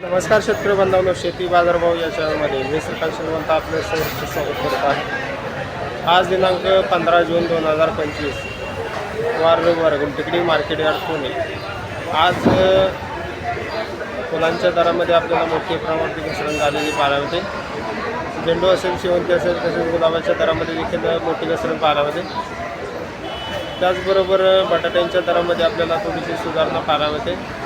नमस्कार शेतकरी बांधवांनो शेती बाजारभाव या चॅनलमध्ये मी श्रीकांत श्रीमंत आपलं सहर्ष स्वागत करत आहे. आज दिनांक पंधरा जून दोन हजार पंचवीस वार रविवार गुंटिकडी मार्केट यार्ड पुणे. आज फुलांच्या दरामध्ये आपल्याला मोठी प्रमाणात घसरण झालेली पाहायला होते झेंडू असेल शेवंती असेल तसेच गुलाबाच्या दरामध्ये देखील मोठी घसरण पाहायला होते त्याचबरोबर बटाट्यांच्या दरामध्ये आपल्याला थोडीशी सुधारणा पाहायला होते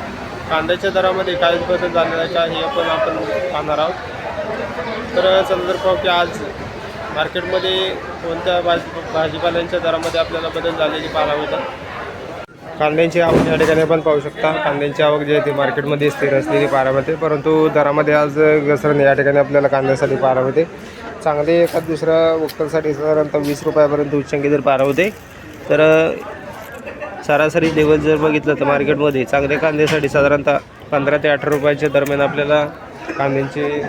कांद्याच्या दरामध्ये काय बदल झालेला आहे का हे पण आपण पाहणार आहोत. तर समजा पाहू की आज मार्केटमध्ये कोणत्या भाजी भाजीपाल्यांच्या दरामध्ये आपल्याला बदल झालेली पाहायला मिळतात? कांद्यांची आवक या ठिकाणी आपण पाहू शकता. कांद्यांची आवक जी आहे ती मार्केटमध्ये स्थिर असलेली पाहायला मिळते. परंतु दरामध्ये आज घसरण या ठिकाणी आपल्याला कांद्यासाठी पाहायला मिळते. चांगले एखाद दुसऱ्या वक्कलसाठी साधारणतः वीस रुपयापर्यंत उच्चांकी जर पाहायला होते तर सरासरी लेवल जर बघितलं तर मार्केटमध्ये चांगल्या कांद्यासाठी साधारणतः पंधरा ते अठरा रुपयाच्या दरम्यान आपल्याला कांद्यांचे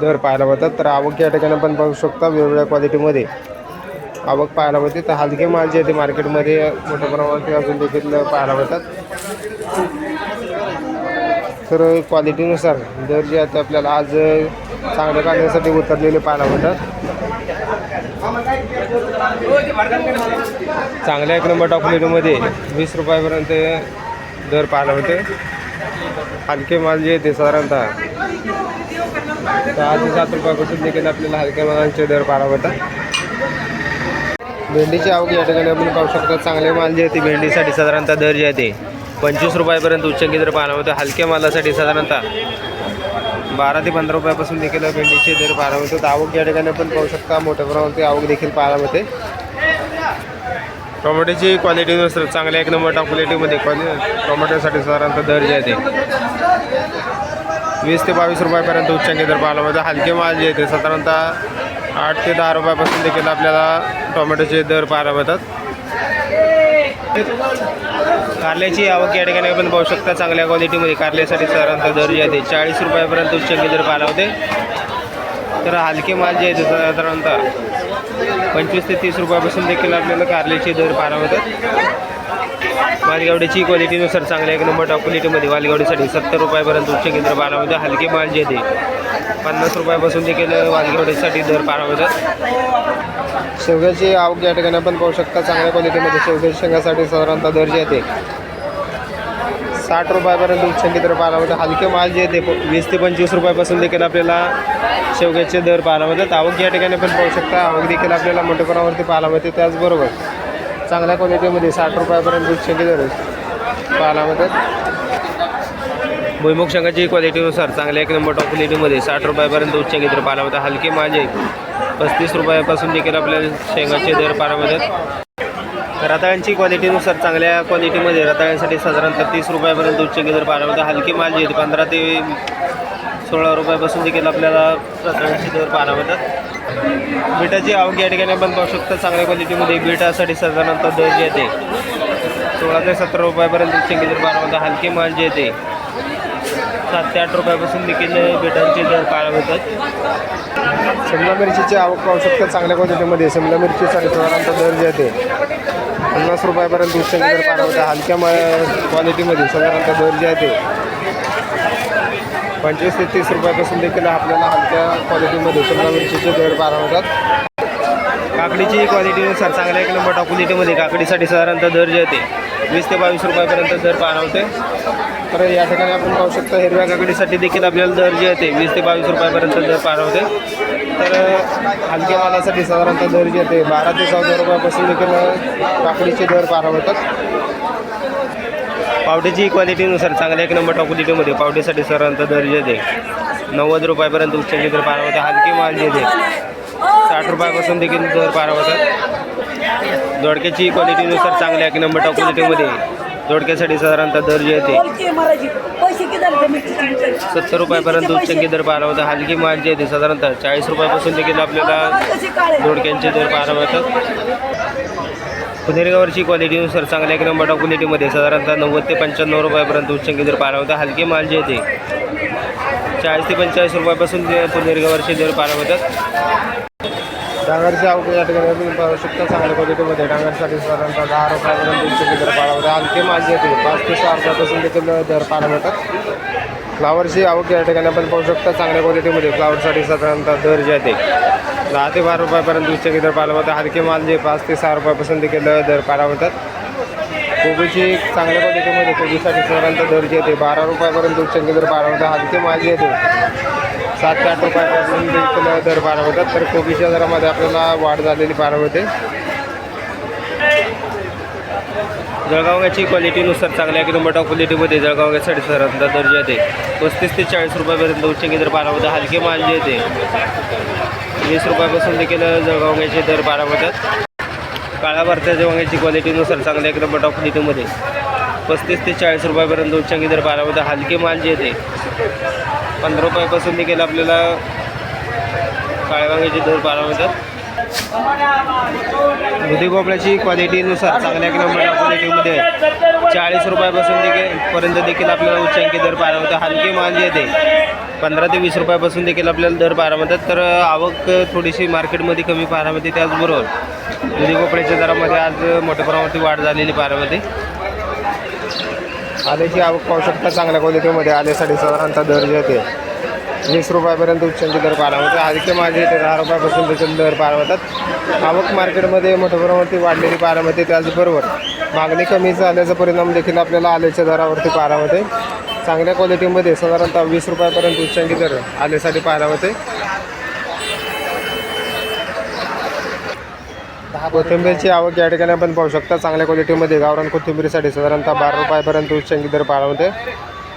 दर पाहायला मिळतात. तर आवक या ठिकाणी आपण पाहू शकता वेगवेगळ्या क्वालिटीमध्ये आवक पाहायला मिळते. तर हलके माल जे आहे ते मार्केटमध्ये मोठ्या प्रमाणात अजून देखील पाहायला मिळतात. तर क्वालिटीनुसार दर जे आहेत ते आपल्याला आज चांगल्या कांद्यासाठी उतरलेले पाहायला मिळतात. चांगल्या एक नंबर टॉपलेटमध्ये वीस रुपयापर्यंत दर पाहायला होते हलके माल जे येते ते साधारणतः दहा ते सात रुपयापासून देखील आपल्याला हलक्या मालांचे दर पाहायला होता भेंडीची आवक या ठिकाणी आपण पाहू शकतो. चांगले माल जे आहे भेंडीसाठी साधारणतः दर जे आहे ते पंचवीस रुपयापर्यंत उच्चंकी दर पाहायला होतं हलक्या मालासाठी साधारणतः बारा ते पंधरा रुपयापासून देखील भेंडीचे दर पाहायला मिळतो. तर आवक या ठिकाणी आपण पाहू शकता मोठ्या प्रमाणावरती आवक देखील पाहायला मिळते. टोमॅटोची क्वालिटीनुसार चांगल्या एक नंबर टॉप क्वालिटीमध्ये क्वालिटी टोमॅटोसाठी साधारणतः दर जे आहे ते वीस ते बावीस रुपयापर्यंत उच्चांकी दर पाहायला मिळतो. हलके माल जे आहे ते साधारणतः आठ ते दहा रुपयापासून देखील आपल्याला टोमॅटोचे दर पाहायला मिळतात. कारल्याची आवक या ठिकाणी आपण पाहू शकता चांगल्या क्वालिटीमध्ये कारल्यासाठी साधारणतः दर जे आहे चाळीस रुपयापर्यंत उच्चांकी दर पाहायला होते. तर हलके माल जे आहे साधारणतः पंचवीस ते तीस रुपयापासून देखील आपल्याला कारल्याचे दर पाहायला होतात वालगावडीची क्वालिटीनुसार चांगल्या एक नंबर टॉप क्वालिटीमध्ये वालगावडीसाठी सत्तर रुपयापर्यंत उच्च केंद्र पाहायला मिळतं. हलके माल जे ते पन्नास रुपयापासून देखील वालगावडीसाठी दर पाहायला मिळतात. शेवग्याची आवक या ठिकाणी आपण पाहू शकता चांगल्या क्वालिटीमध्ये शेवग्याच्या शेंगासाठी साधारणतः दर येते. साठ रुपयापर्यंत उच्चांकी दर पाहायला मिळतात. हलके माल जे आहे ते वीस ते पंचवीस रुपयापासून देखील आपल्याला शेवग्याचे दर पाहायला मिळतात. आवक या ठिकाणी आपण पाहू शकता आवक देखील आपल्याला मोठ्या प्रमाणावरती पाहायला मिळते. त्याचबरोबर चांगल्या क्वालिटीमध्ये साठ रुपयापर्यंत उच्चांकी दर पाहायला मिळतात. भुईमुग शंगाची क्वालिटीनुसार चांगल्या एक नंबर टॉप क्वालिटीमध्ये साठ रुपयापर्यंत उच्च दर पाहायला मिळतात. हलके माझे पस्तीस रुपयापासून देखील आपल्याला शेंगाचे दर पाहायला मिळतात. रताळ्यांची क्वालिटीनुसार चांगल्या क्वालिटीमध्ये रताळ्यांसाठी साधारणतः तीस रुपयापर्यंत उच्च दर पाहायला मिळतात. हलके माल जे पंधरा ते सोळा रुपयापासून देखील आपल्याला रताळ्यांचे दर पाहायला मिळतात. बीटाची आवक या ठिकाणी आपण पाहू शकतो. चांगल्या क्वालिटीमध्ये बीटासाठी साधारणतः दर जे येते सोळा ते सतरा रुपयापर्यंत उच्च दर पाहायला मिळतात. हलके माल जे येते सात ते आठ रुपयापासून देखील बीटांचे दर पाहायला मिळतात. शिमला मिरचीची आवक पाहू शकता चांगल्या क्वालिटीमध्ये शिमला मिरचीसाठी साधारणतः दर जे आहे ते पन्नास रुपयापर्यंत उच्चांकी दर पाहायला मिळतात. हलक्या मा क्वालिटीमध्ये साधारणतः दर जे आहे ते पंचवीस ते तीस रुपयापासून देखील आपल्याला हलक्या क्वालिटीमध्ये शिमला मिरचीचे दर पाहायला मिळतात. काकडीची क्वालिटीनुसार चांगल्या एक नंबर टॉप क्वालिटीमध्ये काकडीसाठी साधारणतः दर जे आहे ते वीस ते बावीस रुपयापर्यंत दर पाहायला होते तर या ठिकाणी आपण पाहू शकता हिरव्या काकडीसाठी देखील आपल्याला दर जे आहे ते वीस ते बावीस रुपयापर्यंत दर पार होते तर हलक्या मालासाठी साधारणतः दर जे आहे बारा ते चौदा रुपयापासून देखील काकडीचे दर पार होतात पावटीची क्वालिटीनुसार चांगल्या एक नंबर टॉप क्वालिटीमध्ये पावटीसाठी साधारणतः दर जे आहे ते नव्वद रुपयापर्यंत उच्चांकी दर पार होते हलके माल जे आहे ते साठ रुपयापासून देखील दर पार होतात दोडक्याची क्वालिटीनुसार चांगल्या एक नंबर टॉप क्वालिटीमध्ये दोडक्यासाठी साधारणतः दर जे आहे ते बोलते मराठी. पैसे किती झाले त्या मिरचीचे? विचार? सत्तर रुपयापर्यंत उच्चांकी दर पाहायला होता. हलकी माल जे आहे ते साधारणतः चाळीस रुपयापासून देखील आपल्याला दोडक्यांचे दर पाहायला मिळतात. पुनेरगावरची क्वालिटीनुसार चांगल्या एक नंबर क्वालिटीमध्ये साधारणतः नव्वद ते पंच्याण्णव रुपयापर्यंत उच्चांकी दर पाहायला होता. हलके माल जे आहे ते चाळीस ते पंचेचाळीस रुपयापासून पुनेरगावरचे दर पाहायला होतात डांगरची आवक या ठिकाणी तुम्ही पाहू शकता चांगल्या क्वालिटीमध्ये डांगरसाठी साधारणतः दहा रुपयापर्यंत तीनशे दर पाळा होता हलके येते पाच ते सहा रुपयापासून देखील दर पाहायला मिळतात. फ्लावरची आवक या ठिकाणी आपण पाहू शकता. चांगल्या क्वालिटीमध्ये फ्लावरसाठी साधारणतः दर जे आहे दहा ते बारा रुपयापर्यंत उच्च दर पाहायला होता हलके माल जे पाच ते सहा रुपयापासून देखील दर पाहायला होतात कोबीची चांगल्या क्वालिटीमध्ये कोबीसाठी साधारणतः दर जे आहे बारा रुपयापर्यंत उच्च दर पाहायला होता हलके माल जे आहे सात ते आठ रुपयापासून देखील दर बारा होतात. तर कोबीच्या दरामध्ये आपल्याला वाढ झालेली बारा होते. जळगावची क्वालिटीनुसार चांगल्या किलो मोठ्या क्वालिटीमध्ये जळगावसाठी साधारणतः दर्जा जे पस्तीस ते चाळीस रुपयापर्यंत उच्च दर बारा होता हलके माल जे येते वीस रुपयापासून देखील जळगावचे दर बारा होतात. काळ्या भारताच्या वांग्याची क्वालिटीनुसार चांगल्या एकदम मोठ्या क्वालिटीमध्ये पस्तीस ते चाळीस रुपयापर्यंत उच्चांकी दर बारा होता हलके माल जे येते पंधरा रुपयापासून देखील आपल्याला काळ्या दर बारा होतात. दुधी भोपळ्याची क्वालिटीनुसार चांगल्या किलोमीटर क्वालिटीमध्ये चाळीस रुपयापासून देखील पर्यंत देखील आपल्याला उच्चांकी दर पाहायला होता हलकी माल जे येते. पंधरा ते वीस रुपयापासून देखील आपल्याला दर पाहायला मिळतात तर आवक थोडीशी मार्केटमध्ये कमी पारामध्ये त्याचबरोबर. दुधी भोपळ्याच्या दरामध्ये आज मोठ्या प्रमाणात वाढ झालेली पारामध्ये आल्याची आवक पाहू शकता चांगल्या क्वालिटीमध्ये आल्यासाठी साधारणतः दर जे वीस रुपयापर्यंत उच्चांचे दर पाहायला मिळते. हलके माझे इथे दहा रुपयापासून त्याचे दर पाहायला होतात आवक मार्केटमध्ये मोठ्या प्रमाणावरती वाढलेली पाहायला त्याचबरोबर मागणी कमी झाल्याचा परिणाम देखील आपल्याला आल्याच्या दरावरती पाहायला होते चांगल्या क्वालिटीमध्ये साधारणतः वीस रुपयापर्यंत उच्चांकी दर आल्यासाठी पाहायला होते कोथिंबीरची आवक या ठिकाणी आपण पाहू शकता. चांगल्या क्वालिटीमध्ये गावरान कोथिंबीरीसाठी साधारणतः बारा रुपयापर्यंत उच्चांकी दर पाहायला मिळते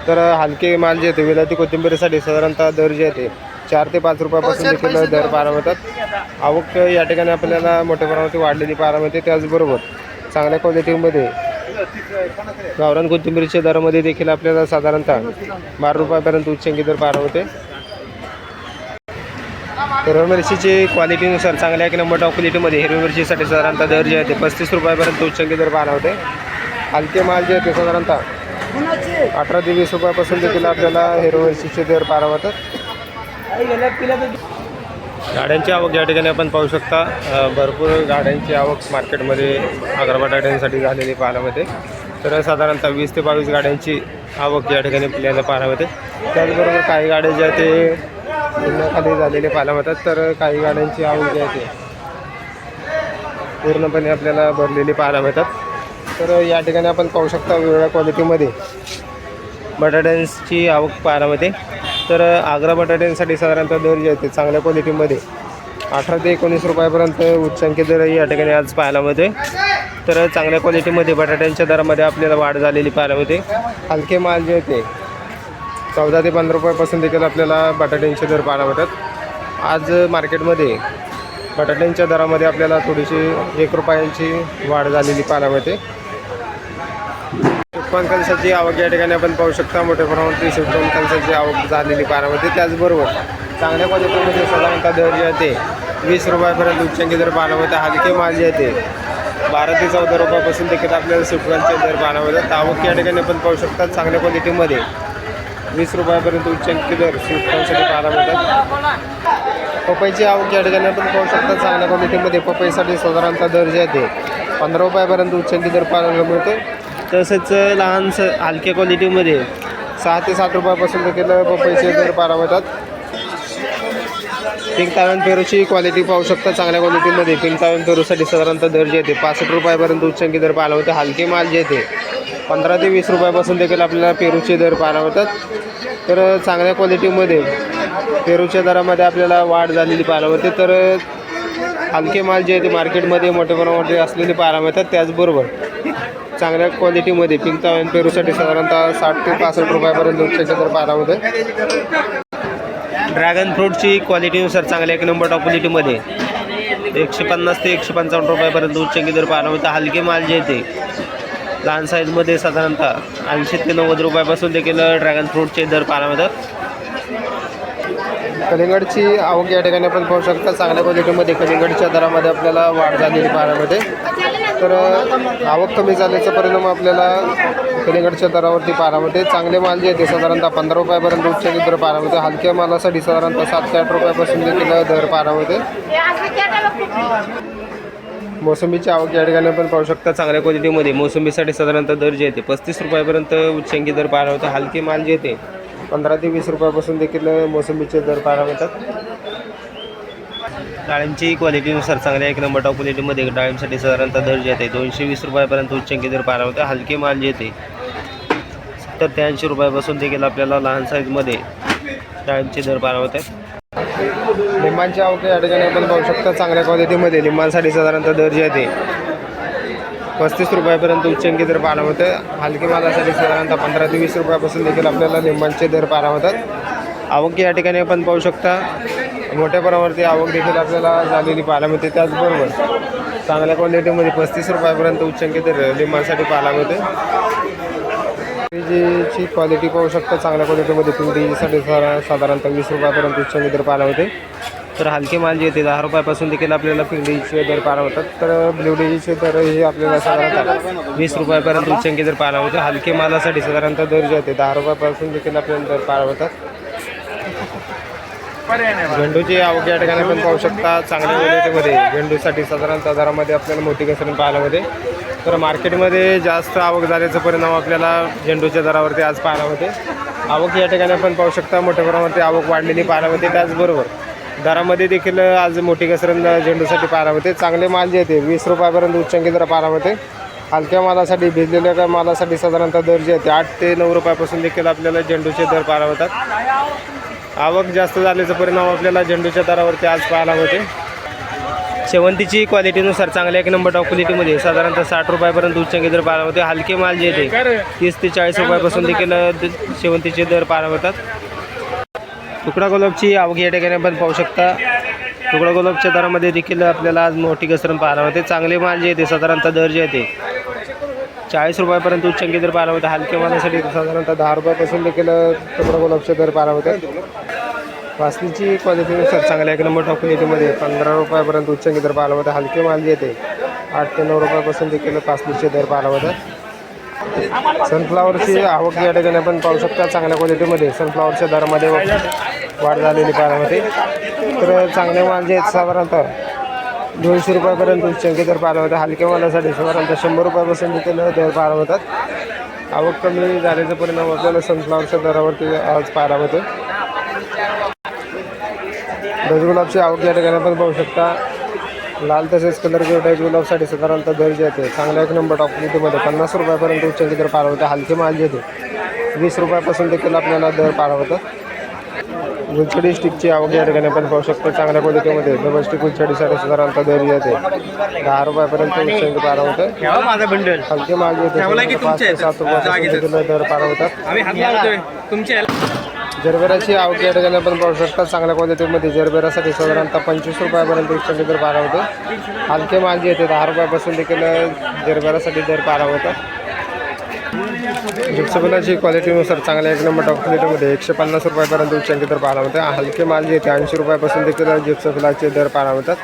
तर हलके माल जे येते विलायती कोथिंबीरीसाठी साधारणतः दर जे येते चार ते पाच रुपयापासून देखील दर पाहायला मिळतात आवक या ठिकाणी आपल्याला मोठ्या प्रमाणात वाढलेली पाहायला मिळते त्याचबरोबर चांगल्या क्वालिटीमध्ये गावरान कोथिंबीरीच्या दरामध्ये देखील आपल्याला साधारणतः बारा रुपयापर्यंत उच्चांकी दर पाहायला होते हिरव्या मिरचीची क्वालिटीनुसार चांगल्या एक नंबर टॉप क्वालिटीमध्ये हिरवी मिरचीसाठी साधारणतः दर जे आहे ते पस्तीस रुपयापर्यंत उच्चांकी दर पाहायला होते. हलके माल जे आहे ते साधारणतः अठरा ते वीस रुपयापासून देखील आपल्याला हिरव्या मिरचीचे दर पाहायला होतात. गाड्यांची आवक या ठिकाणी आपण पाहू शकता. भरपूर गाड्यांची आवक मार्केटमध्ये आग्रा झालेली पाहायला मिळते. तर साधारणतः वीस ते बावीस गाड्यांची आवक या ठिकाणी आपल्याला पाहायला मिळते. त्याचबरोबर काही गाड्या ज्या ते पुण्याखाली झालेले पाहायला मिळतात तर काही गाड्यांची आवक जी आहे पूर्णपणे आपल्याला भरलेली पाहायला मिळतात तर या ठिकाणी आपण पाहू शकता वेगवेगळ्या क्वालिटीमध्ये बटाट्यांची आवक पाहायला मिळते तर आग्रा बटाट्यांसाठी साधारणतः दर जे आहेत ते चांगल्या क्वालिटीमध्ये अठरा ते एकोणीस रुपयापर्यंत उच्चांकी दर या ठिकाणी आज पाहायला मिळते तर चांगल्या क्वालिटीमध्ये बटाट्यांच्या दरामध्ये आपल्याला वाढ झालेली पाहायला मिळते हलके माल जे होते चौदा ते पंधरा रुपयापासून देखील आपल्याला बटाट्यांचे दर पाहायला मिळतात आज मार्केटमध्ये बटाट्यांच्या दरामध्ये आपल्याला थोडीशी एक रुपयांची वाढ झालेली पाहायला मिळते. शिवण कलसाची आवक या ठिकाणी आपण पाहू शकता. मोठ्या प्रमाणात शिवण कलसाची आवक झालेली पाहायला मिळते. त्याचबरोबर चांगल्या क्वालिटीमध्ये साधारणतः दर जे आहे ते वीस रुपयापर्यंत उच्चांकी दर पाहायला मिळते. हलके माल जे आहे ते बारा ते चौदा रुपयापासून देखील आपल्याला शिवकांचे दर पाहायला मिळतात. आवक या ठिकाणी आपण पाहू शकता. चांगल्या क्वालिटीमध्ये वीस रुपयापर्यंत उच्चांकी दर शिवकांसाठी पाहायला मिळतात. पपईची आवक या ठिकाणी आपण पाहू शकता चांगल्या क्वालिटीमध्ये पपईसाठी साधारणतः दर जे आहे पंधरा रुपयापर्यंत उच्चांकी दर पाहायला मिळतो तसेच लहान स हलक्या क्वालिटीमध्ये सहा ते सात रुपयापासून देखील पपईचे दर पाहायला मिळतात. पिंक तावन पेरूची क्वालिटी पाहू शकता चांगल्या क्वालिटीमध्ये पिंक तावन पेरूसाठी साधारणतः दर जे येते पासष्ट रुपयापर्यंत उच्चांकी दर पाहायला होते हलके माल जे येते पंधरा ते वीस रुपयापासून देखील आपल्याला पेरूचे दर पाहायला मिळतात. तर चांगल्या क्वालिटीमध्ये पेरूच्या दरामध्ये आपल्याला वाढ झालेली पाहायला मिळते. तर हलके माल जे आहे ते मार्केटमध्ये मोठ्या प्रमाणामध्ये असलेले पाहायला मिळतात. त्याचबरोबर चांगल्या क्वालिटीमध्ये पिंक तावन पेरूसाठी साधारणतः साठ ते पासष्ट रुपयापर्यंत उच्चांकी दर पाहायला मिळते. ड्रॅगन फ्रूटची क्वालिटीनुसार चांगल्या एक नंबर टॉप क्वालिटीमध्ये एकशे पन्नास ते एकशे पंचावन्न रुपयापर्यंत उच्चांकी दर पाहायला मिळतं हलके माल जे येते लहान साईजमध्ये साधारणतः ऐंशी ते नव्वद रुपयापासून देखील ड्रॅगन फ्रूटचे दर पाहायला मिळतात. कलिंगडची आवक या ठिकाणी आपण पाहू शकता चांगल्या क्वालिटीमध्ये कलिंगडच्या दरामध्ये आपल्याला वाढ झालेली पाहायला मिळते. तर आवक कमी झाल्याचा परिणाम आपल्याला कलिंगडच्या दरावरती पाहायला चांगले माल जे आहे ते साधारणतः पंधरा रुपयापर्यंत उच्च दर पाहायला मिळते. हलक्या मालासाठी साधारणतः सात ते आठ रुपयापासून देखील दर पाहायला मिळते. मोसंबीची आवक या ठिकाणी आपण पाहू शकता चांगल्या क्वालिटीमध्ये मोसंबीसाठी साधारणतः दर जे येते पस्तीस रुपयापर्यंत उच्चांकी दर पाहायला होता हलके माल जे येते पंधरा ते वीस रुपयापासून देखील मोसंबीचे दर पाहायला मिळतात. डाळिंबची क्वालिटीनुसार चांगल्या एक नंबर टॉप क्वालिटीमध्ये डाळिंबसाठी साधारणतः दर जे येते दोनशे वीस रुपयापर्यंत उच्चांकी दर पाहायला मिळते. हलके माल जे येते सत्तर ते ऐंशी रुपयापासून देखील आपल्याला लहान साईजमध्ये डाळिंबचे दर पाहायला होतात लिंबांची आवक या ठिकाणी आपण पाहू शकता चांगल्या क्वालिटीमध्ये लिंबांसाठी साधारणतः दर जे ते पस्तीस रुपयापर्यंत उच्चंकी दर पाहायला मिळते. हलकी मालासाठी साधारणतः पंधरा ते वीस रुपयापासून देखील आपल्याला लिंबांचे दर पाहायला होतात आवक या ठिकाणी आपण पाहू शकता मोठ्या प्रमाणावरती आवक देखील आपल्याला झालेली पाहायला मिळते. त्याचबरोबर चांगल्या क्वालिटीमध्ये पस्तीस रुपयापर्यंत उच्चंकी दर लिंबांसाठी पाहायला मिळते. पिंडीची क्वालिटी पाहू शकता. चांगल्या क्वालिटीमध्ये तुम्ही साधा- साधारणतः वीस रुपयापर्यंत उच्चांकी दर पाहायला होते तर हलके माल जे येते दहा रुपयापासून देखील आपल्याला पिंडीचे दर पाहायला होतात तर ब्ल्यू डेजीचे दर हे आपल्याला साधारणतः वीस रुपयापर्यंत उच्चांकी दर पाहायला होते हलके मालासाठी साधारणतः दर जे होते दहा रुपयापासून देखील आपल्याला दर पाहायला होतात झेंडूची आवक या ठिकाणी पण पाहू शकता. चांगल्या क्वालिटीमध्ये झेंडूसाठी साधारणतः दरामध्ये आपल्याला मोठी घसरण पाहायला होते तर मार्केटमध्ये जास्त आवक झाल्याचा परिणाम आपल्याला झेंडूच्या दरावरती आज पाहायला होते. आवक या ठिकाणी आपण पाहू शकता मोठ्या प्रमाणावरती आवक वाढलेली पाहायला होते. त्याचबरोबर दरामध्ये देखील आज मोठी घसरण झेंडूसाठी पाहायला होते. चांगले माल जे येते वीस रुपयापर्यंत उच्चांकी दर पाहायला होते. हलक्या मालासाठी भिजलेल्या मालासाठी साधारणतः दर जे येते आठ ते नऊ रुपयापासून देखील आपल्याला झेंडूचे दर पाहायला होतात. आवक जास्त झाल्याचा परिणाम आपल्याला झेंडूच्या दरावरती आज पाहायला होते. शेवंतीची क्वालिटीनुसार चांगल्या एक नंबर टॉप क्वालिटीमध्ये साधारणतः साठ रुपयापर्यंत उच्चांकी दर पाहायला होते हलके माल जे येते तीस ते चाळीस रुपयापासून देखील शेवंतीचे दर पाहायला होतात तुकडा गुलाबची आवक या ठिकाणी आपण पाहू शकता. तुकडा गुलाबच्या दरामध्ये देखील आपल्याला आज मोठी घसरण पाहायला होते चांगले माल जे येते साधारणतः दर जे येते चाळीस रुपयापर्यंत उच्चांकी दर पाहायला होते हलक्या मालासाठी साधारणतः दहा रुपयापासून देखील तुकडा गुलाबचे दर पाहायला होते वासनीची क्वालिटीनुसार चांगल्या एक नंबर टॉप येतेमध्ये पंधरा रुपयापर्यंत उच्च दर पाहायला हलके माल येते. आठ ते नऊ रुपयापासून देखील पासनीचे दर पाहायला होतात सनफ्लावरची आवक या ठिकाणी आपण पाहू शकता चांगल्या क्वालिटीमध्ये सनफ्लावरच्या दरामध्ये वाढ झालेली पाहायला तर चांगले माल जे आहेत साधारणतः दोनशे रुपयापर्यंत उच्चांकी दर पाहायला मिळते हलक्या मालासाठी साधारणतः शंभर रुपयापासून देखील दर पाहायला होतात आवक कमी झाल्याचा परिणाम आपल्याला सनफ्लावरच्या दरावरती आज पाहायला होतो डचगुलाबची आवक या ठिकाणी आपण पाहू शकता. लाल तसेच कलरचे डचगुलाबसाठी साधारणतः दर जे येते चांगल्या एक नंबर टॉप क्वालिटीमध्ये पन्नास रुपयापर्यंत उच्चांकी दर पार होते हलके माल येते वीस रुपयापासून देखील आपल्याला दर पार होतं गुलछडी स्टिकची आवक या ठिकाणी आपण पाहू शकतो. चांगल्या क्वालिटीमध्ये डबल स्टिक गुलछडीसाठी साधारणतः दर जे येते दहा रुपयापर्यंत उच्चांकी पार होतं हलके माल येते पाच ते सात देखील दर पार होतात जरबेराची आउटलेट गेल्या पण पाहू शकता. चांगल्या क्वालिटीमध्ये जरबेरासाठी साधारणतः पंचवीस रुपयापर्यंत उच्चांकी दर पारा होतो. हलके माल जे येते दहा रुपयापासून देखील जरबेरासाठी दर पारा होता जिप्सबिलाची क्वालिटीनुसार चांगल्या एक नंबर टॉप क्वालिटीमध्ये एकशे पन्नास रुपयापर्यंत उच्चांकी दर पारा होते. हलके माल जे येते ऐंशी रुपयापासून देखील जिप्सबिलाचे दर पारा होतात.